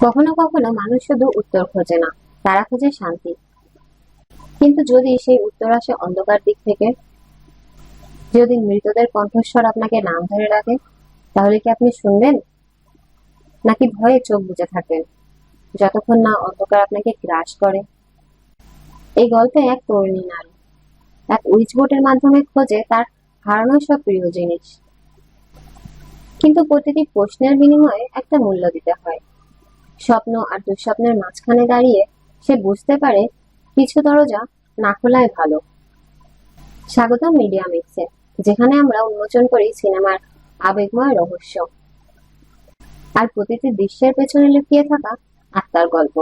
কখনো কখনো মানুষ শুধু উত্তর খোঁজে না, তারা খোঁজে শান্তি। কিন্তু যদি সেই উত্তর আসে অন্ধকার দিক থেকে, যদি মৃতদের কণ্ঠস্বর আপনাকে নাম ধরে রাখে, তাহলে কি আপনি শুনবেন? নাকি ভয়ে চোখ বুজে থাকেন, যতক্ষণ না অন্ধকার আপনাকে গ্রাস করে? এই গল্পে এক তরুণী নারী, এক উইচ বোটের মাধ্যমে খোঁজে তার হারানো সব প্রিয় জিনিস। কিন্তু প্রতিটি প্রশ্নের বিনিময়ে একটা মূল্য দিতে হয়। স্বপ্ন আর দুঃস্বপ্নের মাঝখানে দাঁড়িয়ে সে বুঝতে পারে কিছু দরজা না খোলাই ভালো। স্বাগতম মিডিয়া মিক্সে, যেখানে আমরা উন্মোচন করি সিনেমার আবেগময় রহস্য। আর প্রতিটি দৃশ্যের পেছনে লুকিয়ে থাকা আত্মার গল্প।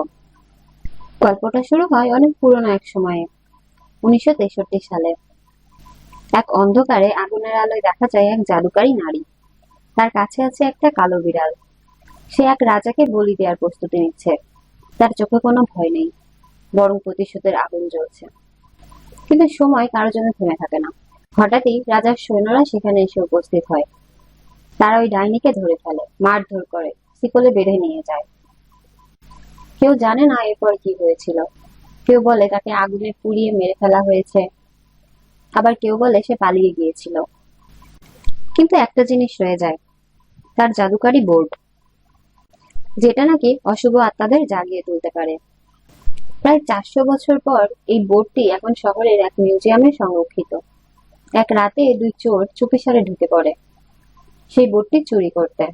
গল্পটা শুরু হয় অনেক পুরনো এক সময়ে, উনিশশো তেষট্টি সালে। এক অন্ধকারে আগুনের আলোয় দেখা যায় এক জাদুকারী নারী। তার কাছে আছে একটা কালো বিড়াল। সে এক রাজাকে বলি দেওয়ার প্রস্তুতি নিচ্ছে। তার চোখে কোনো ভয় নেই, বরং প্রতিশোধের আগুন জ্বলছে। কিন্তু সময় কারোর জন্য থেমে থাকে না। হঠাৎই রাজার সৈন্যরা সেখানে এসে উপস্থিত হয়। তারা ওই ডাইনিকে ধরে ফেলে, মারধর করে, শিকলে বেঁধে নিয়ে যায়। কেউ জানে না এরপর কি হয়েছিল। কেউ বলে তাকে আগুনে পুড়িয়ে মেরে ফেলা হয়েছে। আবার কেউ বলে সে পালিয়ে গিয়েছিল। কিন্তু একটা জিনিস রয়ে যায়। তার জাদুকারি বোর্ড। যেটা নাকি অশুভ আত্মাদের জাগিয়ে তুলতে পারে। প্রায় চারশো বছর পর এই বোর্ডটি এখন শহরের এক মিউজিয়ামে সংরক্ষিত। এক রাতে দুই চোর চুপিসারে ঢুকে পড়ে। সেই বোর্ডটি চুরি করতে।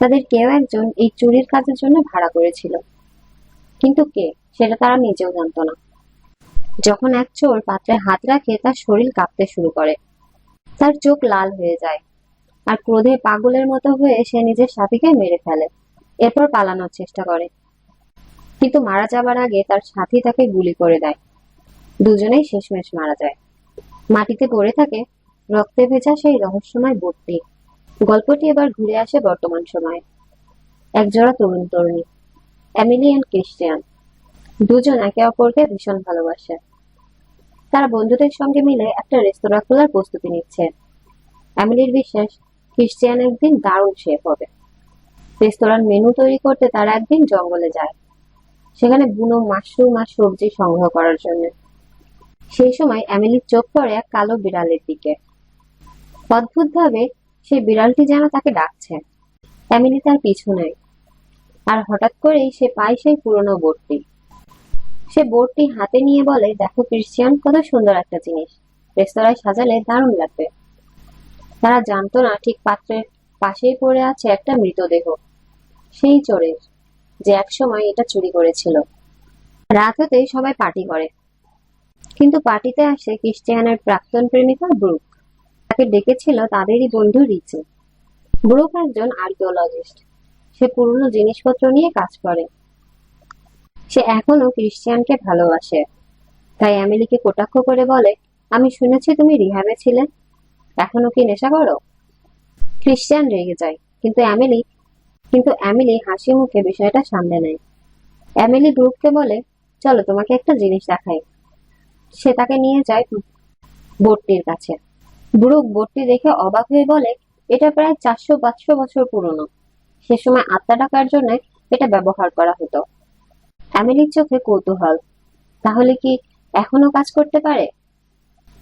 তাদের কেউ একজন এই চুরির কাজের জন্য ভাড়া করেছিল। কিন্তু কে, সেটা তারা নিজেও জানতো না। যখন এক চোর পাত্রে হাত রাখে, তার শরীর কাঁপতে শুরু করে। তার চোখ লাল হয়ে যায়। আর ক্রোধে পাগলের মতো হয়ে সে নিজের সাথীকে মেরে ফেলে। এরপর পালানোর চেষ্টা করে। কিন্তু মারা যাবার আগে তার সাথী তাকে গুলি করে দেয়। দুজনেই শেষমেশ মারা যায়। মাটিতে পড়ে থাকে রক্তে ভেজা সেই রহস্যময় বোটটি গল্পটি এবার ঘুরে আসে বর্তমান সময়ে। একজোড়া তরুণ তরুণী, এমিলি অ্যান্ড ক্রিস্টিয়ান দুজন একে অপরকে ভীষণ ভালোবাসে। তারা বন্ধুদের সঙ্গে মিলে একটা রেস্তোরাঁ খোলার প্রস্তুতি নিচ্ছে। এমিলির বিশ্বাস ক্রিস্টিয়ান একদিন দারুণ শেফ হবে। রেস্তোরাঁর মেনু তৈরি করতে তারা একদিন জঙ্গলে যায়। সেখানে বুনো মাশরুম আর সবজি সংগ্রহ করার জন্য। সেই সময় এমিলির চোখ পড়ে এক কালো বিড়ালের দিকে। অদ্ভুতভাবে সেই বিড়ালটি যেন তাকে ডাকছে। এমিলি তার পিছু নেয়। আর হঠাৎ করেই সে পায় সেই পুরনো বোর্ডটি সে বোর্ডটি হাতে নিয়ে বলে, দেখো ক্রিশ্চিয়ান, কত সুন্দর একটা জিনিস। রেস্তোরাঁয় সাজালে দারুণ লাগবে। তারা জানতো না, ঠিক পাত্রের পাশেই পড়ে আছে একটা মৃতদেহ। সেই চোরের, যে একসময় এটা চুরি করেছিল। রাত হতেই সবাই পার্টি করে। কিন্তু পার্টিতে আসে ক্রিস্টিয়ানের প্রাক্তন প্রেমিকা ব্রুক। তাকে ডেকেছিল তাদেরই বন্ধু রিচি। ব্রুক একজন আর্কিওলজিস্ট। সে পুরনো জিনিসপত্র নিয়ে কাজ করে। সে এখনও ক্রিশ্চিয়ানকে ভালোবাসে। তাই অ্যামিলিকে কটাক্ষ করে বলে, আমি শুনেছি তুমি রিহাবে ছিলে। এখনও কি নেশা করো? ক্রিশ্চিয়ান রেগে যায়। কিন্তু এমিলি কিন্তু অ্যামিলি হাসি মুখে বিষয়টা সামনে নেয়। অ্যামিলি ব্রুককে বলে, চলো তোমাকে একটা জিনিস দেখাই। সে তাকে নিয়ে যায় বোটটির কাছে। ব্রুক বোটটি দেখে অবাক হয়ে বলে, এটা প্রায় চারশো পাঁচশো বছর পুরনো। সে সময় আত্মা ডাকার জন্য এটা ব্যবহার করা হতো। অ্যামিলির চোখে কৌতূহল। তাহলে কি এখনও কাজ করতে পারে?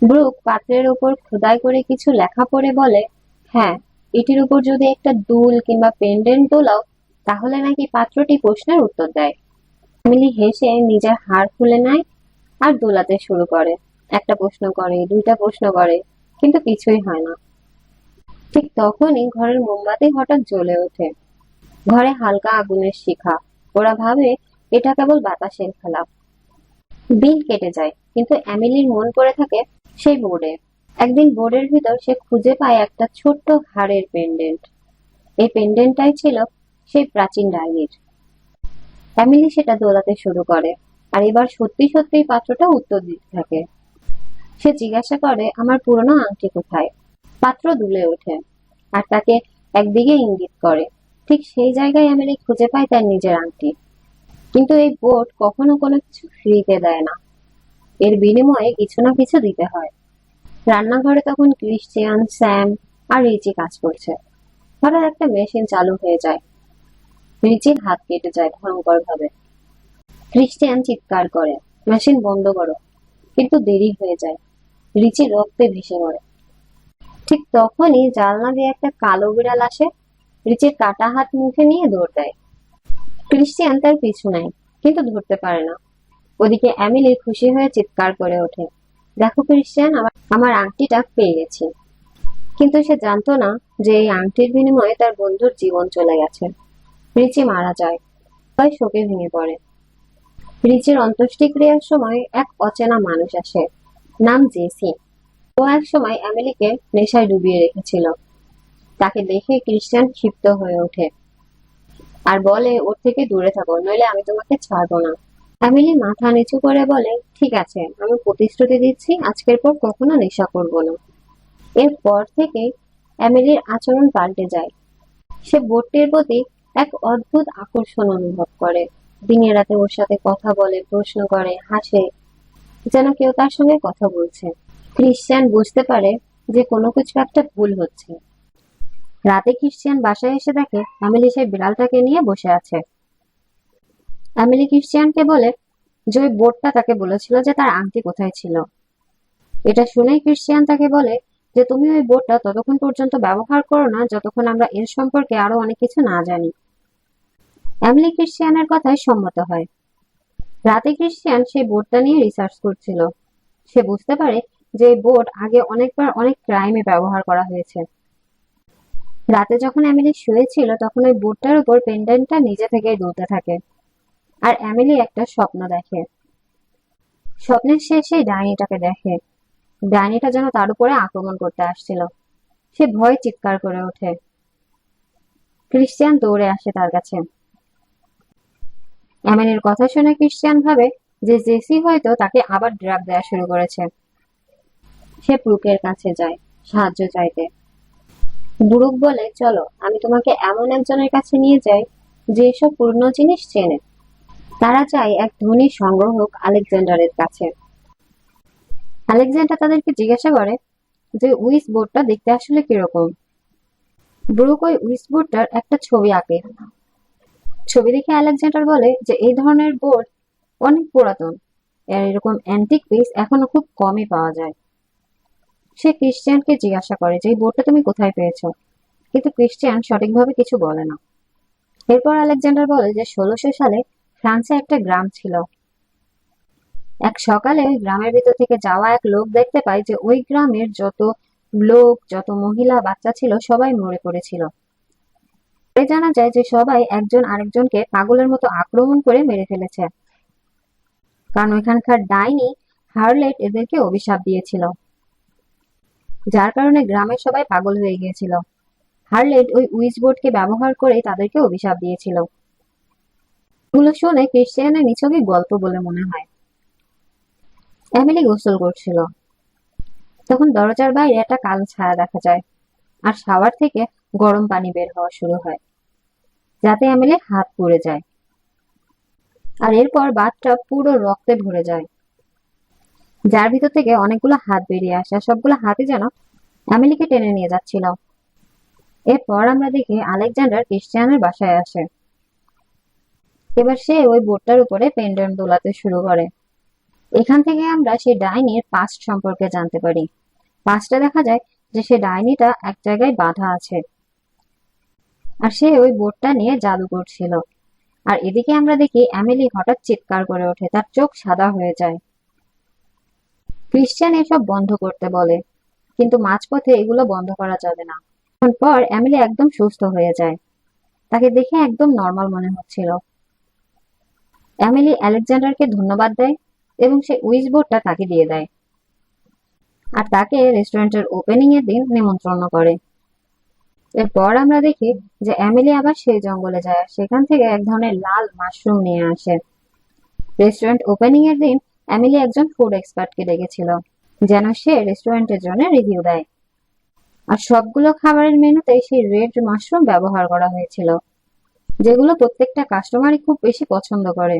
ব্রুক পাত্রের উপর খোদাই করে কিছু লেখা পড়ে বলে হ্যাঁ এটির উপর যদি একটা দুল কিংবা পেন্ডেন্ট তোলাও, তাহলে নাকি পাত্রটি প্রশ্নের উত্তর দেয়। ফ্যামিলি হেসে নিজের হাড় খুলে নেয় আর দোলাতে শুরু করে। একটা প্রশ্ন করে, দুইটা প্রশ্ন করে, কিন্তু কিছুই হয় না। ঠিক তখনই ঘরের মোমবাতি হঠাৎ জ্বলে ওঠে। ঘরে হালকা আগুনের শিখা। ওরা ভাবে, এটা কেবল বাতাসের খেলা। দিন কেটে যায়, কিন্তু অ্যামিলির মন পড়ে থাকে সেই বোর্ডে একদিন বোর্ডের ভিতর সে খুঁজে পায় একটা ছোট্ট হাড়ের পেন্ডেন্ট এই পেন্ডেন্টটাই ছিল সেই প্রাচীন ডায়েরির। ফ্যামিলি সেটা দোলাতে শুরু করে, আর এবার সত্যি সত্যি পাত্রটা উত্তর দিতে থাকে। সে জিজ্ঞাসা করে, আমার পুরনো আংটি কোথায়? পাত্র দুলে ওঠে, আর তাকে একদিকে ইঙ্গিত করে, ঠিক সেই জায়গায় এমিলি খুঁজে পায় তার নিজের আংটি। কিন্তু এই বোর্ড কখনো কোনো কিছু ফ্রিতে দেয় না। এর বিনিময়ে কিছু না কিছু দিতে হয়। রান্নাঘরে তখন ক্রিশ্চিয়ান, স্যাম আর রিচি কাজ করছে। হঠাৎ একটা মেশিন চালু হয়ে যায়। রিচির হাত কেটে যায় ভয়ঙ্কর ভাবে ক্রিস্টিয়ান চিৎকার করে, মেশিন বন্ধ করো, কিন্তু দেরি হয়ে যায়। রিচি রক্তে ভেসে পড়ে। ঠিক তখনই জানলা দিয়ে একটা কালো বিড়াল আসে, রিচির কাটা হাত মুখে নিয়ে দৌড় দেয়। ক্রিস্টিয়ান তার পিছু নেয়, কিন্তু ধরতে পারে না। ওদিকে অ্যামিলি খুশি হয়ে চিৎকার করে ওঠে। দেখো ক্রিস্টিয়ান আমার আংটিটা পেয়ে গেছি। কিন্তু সে জানতো না যে এই আংটির বিনিময়ে তার বন্ধুর জীবন চলে গেছে। রিচি মারা যায়, তাই শোকে ভেঙে পড়ে। রিচির অন্ত্যেষ্টিক্রিয়ার সময় এক অচেনা মানুষ আসে, নাম জেসি। ও এক সময় অ্যামিলিকে নেশায় ডুবিয়ে রেখেছিল। তাকে দেখে ক্রিস্টিয়ান ক্ষিপ্ত হয়ে ওঠে। আর বলে, ওর থেকে দূরে থাকো, নইলে আমি তোমাকে ছাড়বো না। অ্যামিলি মাথা নিচু করে বলে, ঠিক আছে, আমি প্রতিশ্রুতি দিচ্ছি, আজকের পর কখনো নেশা করব না। এরপর থেকে অ্যামিলির আচরণ পাল্টে যায়। সে বোটটির প্রতি এক অদ্ভুত আকর্ষণ অনুভব করে। দিনে রাতে ওর সাথে কথা বলে, প্রশ্ন করে, হাসে, যেন কেউ তার সঙ্গে কথা বলছে। খ্রিস্টান বুঝতে পারে যে কোনো কিছু একটা ভুল হচ্ছে। রাতে খ্রিস্টান বাসায় এসে দেখে অ্যামিলি সেই বিড়ালটাকে নিয়ে বসে আছে। অ্যামিলি ক্রিশ্চিয়ানকে বলে যে ওই বোর্ডটা তাকে বলেছিল যে তার আংটি কোথায় ছিল? এটা শুনেই ক্রিশ্চিয়ান তাকে বলে যে, তুমি ওই বোর্ডটা ততক্ষণ পর্যন্ত ব্যবহার করো না, যতক্ষণ আমরা এর সম্পর্কে আরও অনেক কিছু না জানি। অ্যামিলি ক্রিশ্চিয়ানের কথায় সম্মত হয়। রাতে ক্রিশ্চিয়ান সেই বোর্ডটা নিয়ে রিসার্চ করছিল। সে বুঝতে পারে যে এই বোর্ড আগে অনেকবার অনেক ক্রাইমে ব্যবহার করা হয়েছে। রাতে যখন অ্যামিলি শুয়েছিল, তখন ওই বোর্ডটার উপর পেন্ডেন্টটা নিজে থেকেই দুলতে থাকে। আর অ্যামিলি একটা স্বপ্ন দেখে। স্বপ্নের শেষে ডাইনিটাকে দেখে। ডাইনিটা যেন তার উপরে আক্রমণ করতে আসছিল। সে ভয়ে চিৎকার করে ওঠে। ক্রিশ্চিয়ান দৌড়ে আসে তার কাছে। অ্যামিলির কথা শুনে ক্রিশ্চিয়ান ভাবে যে জেসি হয়তো তাকে আবার ড্রাগ দেওয়া শুরু করেছে। সে ব্রুকের কাছে যায়, সাহায্য চাইতে। ব্রুক বলে, চলো, আমি তোমাকে এমন একজনের কাছে নিয়ে যাই যে এসব পুরনো জিনিস চেনে। তারা চায় এক ধনী সংগ্রাহক আলেকজান্ডারের কাছে। আলেকজান্ডার তাদেরকে জিজ্ঞাসা করে যে, উইস বোর্ডটা দেখতে আসলে কীরকম? ব্রুক ওই উইস বোর্ডটার একটা ছবি আঁকে। ছবি দেখে আলেকজান্ডার বলে যে, এই ধরনের বোর্ড অনেক পুরাতন। এর এরকম অ্যান্টিক পিস এখনও খুব কমই পাওয়া যায়। সে ক্রিশ্চিয়ানকে জিজ্ঞাসা করে যে, এই বোর্ডটা তুমি কোথায় পেয়েছ? কিন্তু ক্রিশ্চিয়ান সঠিকভাবে কিছু বলে না। এরপর আলেকজান্ডার বলে যে, ষোলোশো সালে ফ্রান্সে একটা গ্রাম ছিল। এক সকালে গ্রামের ভিতর থেকে যাওয়া এক লোক দেখতে পায় যে ওই গ্রামের যত লোক, যত মহিলা, বাচ্চা ছিল, সবাই মরে পড়েছিল। জানা যায় যে সবাই একজন আরেকজনকে পাগলের মতো আক্রমণ করে মেরে ফেলেছে। কারণ ওইখানকার ডাইনি হার্লেট এদেরকে অভিশাপ দিয়েছিল, যার কারণে গ্রামের সবাই পাগল হয়ে গিয়েছিল। হার্লেট ওই উইচ বোর্ডকে ব্যবহার করে তাদেরকে অভিশাপ দিয়েছিল। এগুলো শুনে ক্রিশ্চিয়ানের নিছকই গল্প বলে মনে হয়। এমিলি গোসল করছিল। তখন দরজার বাইরে একটা কালো ছায়া দেখা যায় আর শাওয়ার থেকে গরম পানি বের হওয়া শুরু হয়, যাতে এমিলি হাত পুড়ে যায়। আর এরপর বাথটা পুরো রক্তে ভরে যায়। যার ভিতর থেকে অনেকগুলো হাত বেরিয়ে আসে আর সবগুলো হাতে যেন এমিলিকে টেনে নিয়ে যাচ্ছিল। এরপর আমরা দেখি আলেকজান্ডার ক্রিশ্চিয়ানের বাসায় আসে। এবার সে ওই বোর্ডটার উপরে পেন্ডেন্ট দোলাতে শুরু করে। এখান থেকে আমরা সেই ডাইনির পাস্ট সম্পর্কে জানতে পারি। পাস্টে দেখা যায় যে সে ডাইনিটা এক জায়গায় বাঁধা আছে। আর সে ওই বোর্ডটা নিয়ে জাদু করছিল। আর এদিকে আমরা দেখি অ্যামিলি হঠাৎ চিৎকার করে ওঠে, তার চোখ সাদা হয়ে যায়। ক্রিশ্চিয়ান এসব বন্ধ করতে বলে, কিন্তু মাঝপথে এগুলো বন্ধ করা যাবে না। পর অ্যামিলি একদম সুস্থ হয়ে যায়। তাকে দেখে একদম নর্মাল মনে হচ্ছিল। অ্যামিলি আলেকজান্ডারকে ধন্যবাদ দেয় এবং সে উইচ বোর্ডটা তাকে দিয়ে দেয়। আর তাকে রেস্টুরেন্টের ওপেনিং এর দিন নিমন্ত্রণ করে। এরপর আমরা দেখি যে অ্যামিলি আবার সেই জঙ্গলে যায়। সেখান থেকে এক ধরনের লাল মাশরুম নিয়ে আসে। রেস্টুরেন্ট ওপেনিং এর দিন অ্যামিলি একজন ফুড এক্সপার্টকে ডেকেছিল, যেন সে রেস্টুরেন্টের জন্য রিভিউ দেয়। আর সবগুলো খাবারের মেনুতে সেই রেড মাশরুম ব্যবহার করা হয়েছিল। যেগুলো প্রত্যেকটা কাস্টমারই খুব বেশি পছন্দ করে।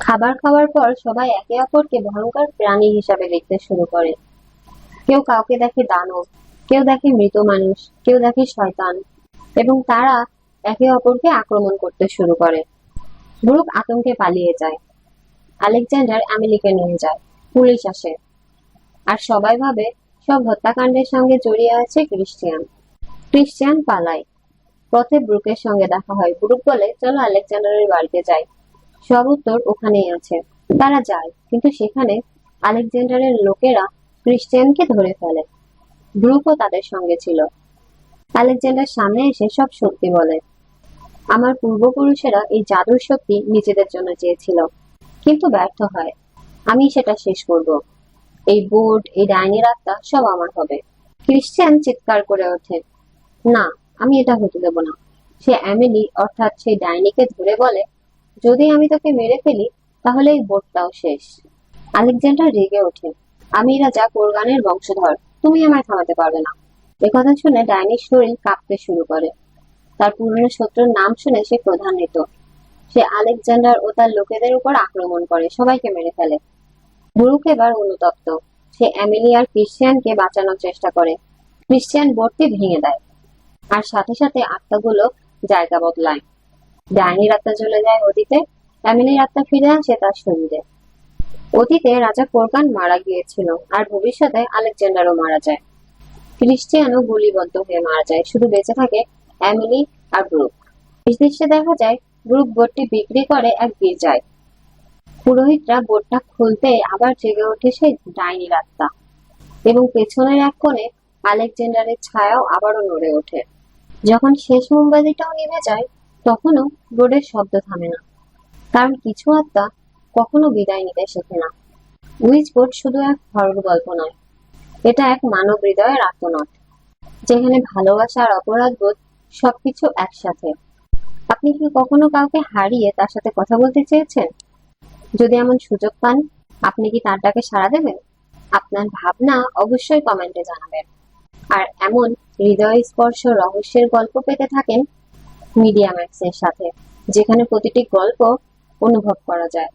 খাবার খাওয়ার পর সবাই একে অপরকে ভয়ঙ্কর প্রাণী হিসাবে দেখতে শুরু করে। কেউ কাউকে দেখে দানব, কেউ দেখে মৃত মানুষ, কেউ দেখে শয়তান এবং তারা একে অপরকে আক্রমণ করতে শুরু করে। ব্রুক আতঙ্কে পালিয়ে যায়। আলেকজান্ডার আমেলিকে নিয়ে যায়। পুলিশ আসে। আর সবাই ভাবে সব হত্যাকাণ্ডের সঙ্গে জড়িয়ে আছে ক্রিশ্চিয়ান। ক্রিশ্চিয়ান পালায়। পথে ব্রুকের সঙ্গে দেখা হয়। ব্রুক বলে, চলো আলেকজান্ডারের বাড়িতে যাই। সব উত্তর ওখানেই আছে। তারা যায়, কিন্তু সেখানে আলেকজান্ডারের লোকেরা ক্রিশ্চিয়ানকে ধরে ফেলে। ব্রুকও তাদের সঙ্গে ছিল। আলেকজান্ডার সামনে এসে সব সত্যি বলে। আমার পূর্বপুরুষেরা এই জাদুর শক্তি নিজেদের জন্য চেয়েছিল, কিন্তু ব্যর্থ হয়। আমি সেটা শেষ করব। এই বোর্ড এই ডাইনির আত্মা সব আমার হবে। ক্রিশ্চিয়ান চিৎকার করে ওঠে, না আমি এটা হতে দেব না। সে অ্যামেলি, অর্থাৎ সেই ডাইনিকে ধরে বলে, যদি আমি তোকে মেরে ফেলি, তাহলে এই বোর্ডটাও শেষ। আলেকজান্ডার রেগে ওঠে। আমি রাজা কোরগানের বংশধর, তুমি আমায় থামাতে পারবে না। একথা শুনে ডাইনির শরীর কাঁপতে শুরু করে। তার পুরনো শত্রুর নাম শুনে সে ক্রধান্বিত। সে আলেকজান্ডার ও তার লোকেদের উপর আক্রমণ করে, সবাইকে মেরে ফেলে। ব্রুক এবার অনুতপ্ত। সে অ্যামিলি আর ক্রিশ্চিয়ানকে বাঁচানোর চেষ্টা করে। ক্রিশ্চিয়ান বোর্ডটি ভেঙে দেয়। আর সাথে সাথে আত্মাগুলো জায়গা বদলায়। ডাইনির আত্মা চলে যায় অতীতে অ্যামিলির আত্মা ফিরে আসে তার শরীরে। অতীতে রাজা কোরকান মারা গিয়েছিল আর ভবিষ্যতে আলেকজান্ডারও মারা যায়। ক্রিশ্চিয়ানও গুলিবদ্ধ হয়ে মারা যায়, শুধু বেঁচে থাকে অ্যামিলি আর গ্রুপ। দৃশ্যে দেখা যায়, গ্রুপ বোর্ডটি বিক্রি করে এক গির্জায়। পুরোহিতরা বোর্ডটা খুলতে আবার জেগে ওঠে সেই ডাইনির আত্মা। এবং পেছনের এক কোণে আলেকজান্ডারের ছায়াও আবারও নড়ে ওঠে। যখন শেষ মোমবাতিটাও নিভে যায়, তখনও রোডের শব্দ থামে না। কারণ কিছু আত্মা কখনো বিদায় নিতে শেখে না। উইচ বোর্ড শুধু এক হরর গল্প নয়, এটা এক মানব হৃদয়ের আত্মনাট, যেখানে ভালোবাসা আর অপরাধ বোধ সবকিছু একসাথে। আপনি কি কখনো কাউকে হারিয়ে তার সাথে কথা বলতে চেয়েছেন? যদি এমন সুযোগ পান, আপনি কি তার ডাকে সাড়া দেবেন? আপনার ভাবনা অবশ্যই কমেন্টে জানাবেন। আর এমন হৃদয় স্পর্শ রহস্যের গল্প পেতে থাকেন মিডিয়া ম্যাক্সের সাথে, যেখানে প্রতিটি গল্প অনুভব করা যায়।